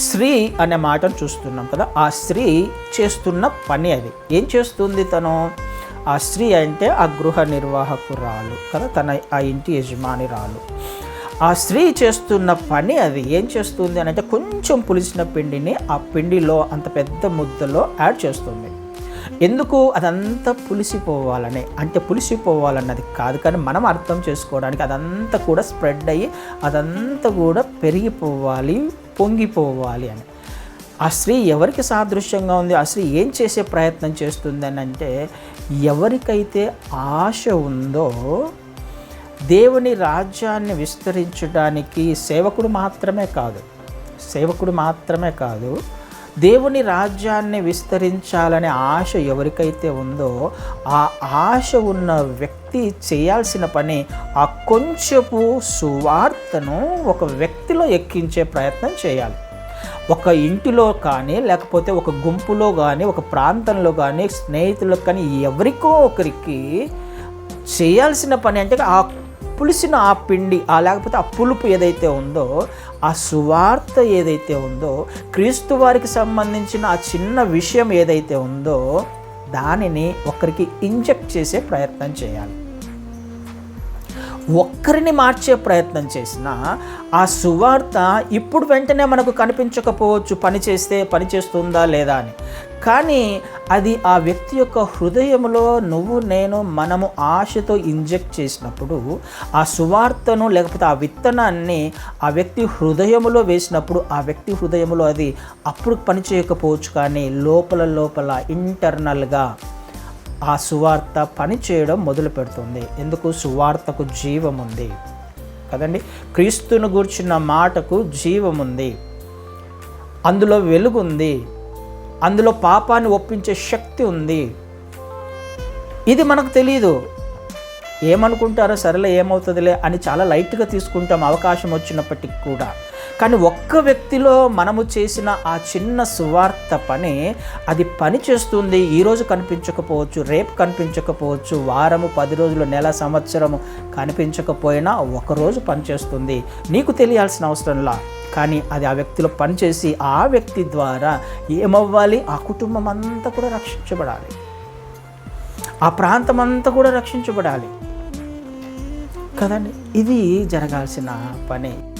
స్త్రీ అనే మాటను చూస్తున్నాం కదా ఆ స్త్రీ చేస్తున్న పని అది. ఏం చేస్తుంది తను? ఆ స్త్రీ అంటే ఆ గృహ నిర్వాహకురాలు కదా తన ఆ ఇంటి యజమానిరాలు ఆ స్త్రీ చేస్తున్న పని అది. ఏం చేస్తుంది అని అంటే కొంచెం పులిసిన పిండిని ఆ పిండిలో అంత పెద్ద ముద్దలో యాడ్ చేస్తుంది. ఎందుకు అదంతా పులిసిపోవాలని? అంటే పులిసిపోవాలన్నది కాదు కానీ మనం అర్థం చేసుకోవడానికి అదంతా కూడా స్ప్రెడ్ అయ్యి అదంతా కూడా పెరిగిపోవాలి పొంగిపోవాలి అని. ఆ స్త్రీ ఎవరికి సాదృశ్యంగా ఉంది? ఆ స్త్రీ ఏం చేసే ప్రయత్నం చేస్తుంది అని అంటే ఎవరికైతే ఆశ ఉందో దేవుని రాజ్యాన్ని విస్తరించడానికి సేవకుడు మాత్రమే కాదు సేవకుడు మాత్రమే కాదు దేవుని రాజ్యాన్ని విస్తరించాలనే ఆశ ఎవరికైతే ఉందో ఆ ఆశ ఉన్న వ్యక్తి చేయాల్సిన పని ఆ కొంచెపు సువార్తను ఒక వ్యక్తిలో ఎక్కించే ప్రయత్నం చేయాలి. ఒక ఇంటిలో కానీ లేకపోతే ఒక గుంపులో కానీ ఒక ప్రాంతంలో కానీ స్నేహితులకు కానీ ఎవరికో ఒకరికి చేయాల్సిన పని అంటే ఆ పులిసిన ఆ పిండి ఆ లేకపోతే ఆ పులుపు ఏదైతే ఉందో ఆ సువార్త ఏదైతే ఉందో క్రీస్తు వారికి సంబంధించిన ఆ చిన్న విషయం ఏదైతే ఉందో దానిని ఒకరికి ఇంజెక్ట్ చేసే ప్రయత్నం చేయాలి. ఒక్కరిని మార్చే ప్రయత్నం చేసినా ఆ సువార్త ఇప్పుడు వెంటనే మనకు కనిపించకపోవచ్చు పని చేస్తే పని చేస్తుందా లేదా అని. కానీ అది ఆ వ్యక్తి యొక్క హృదయంలో నువ్వు నేను మనము ఆశతో ఇంజెక్ట్ చేసినప్పుడు ఆ సువార్తను లేకపోతే ఆ విత్తనాన్ని ఆ వ్యక్తి హృదయములో వేసినప్పుడు ఆ వ్యక్తి హృదయంలో అది అప్పుడు పనిచేయకపోవచ్చు కానీ లోపల లోపల ఇంటర్నల్గా ఆ సువార్త పని చేయడం మొదలు పెడుతుంది. ఎందుకు? సువార్తకు జీవం ఉంది. కదండి? క్రీస్తును గూర్చిన మాటకు జీవం ఉంది. అందులో వెలుగుంది అందులో పాపాన్ని ఒప్పించే శక్తి ఉంది. ఇది మనకు తెలియదు ఏమనుకుంటారో సరేలే ఏమవుతుందిలే అని చాలా లైట్గా తీసుకుంటాం అవకాశం వచ్చినప్పటికి కూడా. కానీ ఒక్క వ్యక్తిలో మనము చేసిన ఆ చిన్న సువార్త పని అది పని చేస్తుంది. ఈరోజు కనిపించకపోవచ్చు రేపు కనిపించకపోవచ్చు వారము పది రోజులు నెల సంవత్సరము కనిపించకపోయినా ఒకరోజు పనిచేస్తుంది నీకు తెలియాల్సిన అవసరంలా? కానీ అది ఆ వ్యక్తిలో పనిచేసి ఆ వ్యక్తి ద్వారా ఏమవ్వాలి? ఆ కుటుంబం అంతా కూడా రక్షించబడాలి. ఆ ప్రాంతం అంతా కూడా రక్షించబడాలి. కదండి? ఇది జరగాల్సిన పని.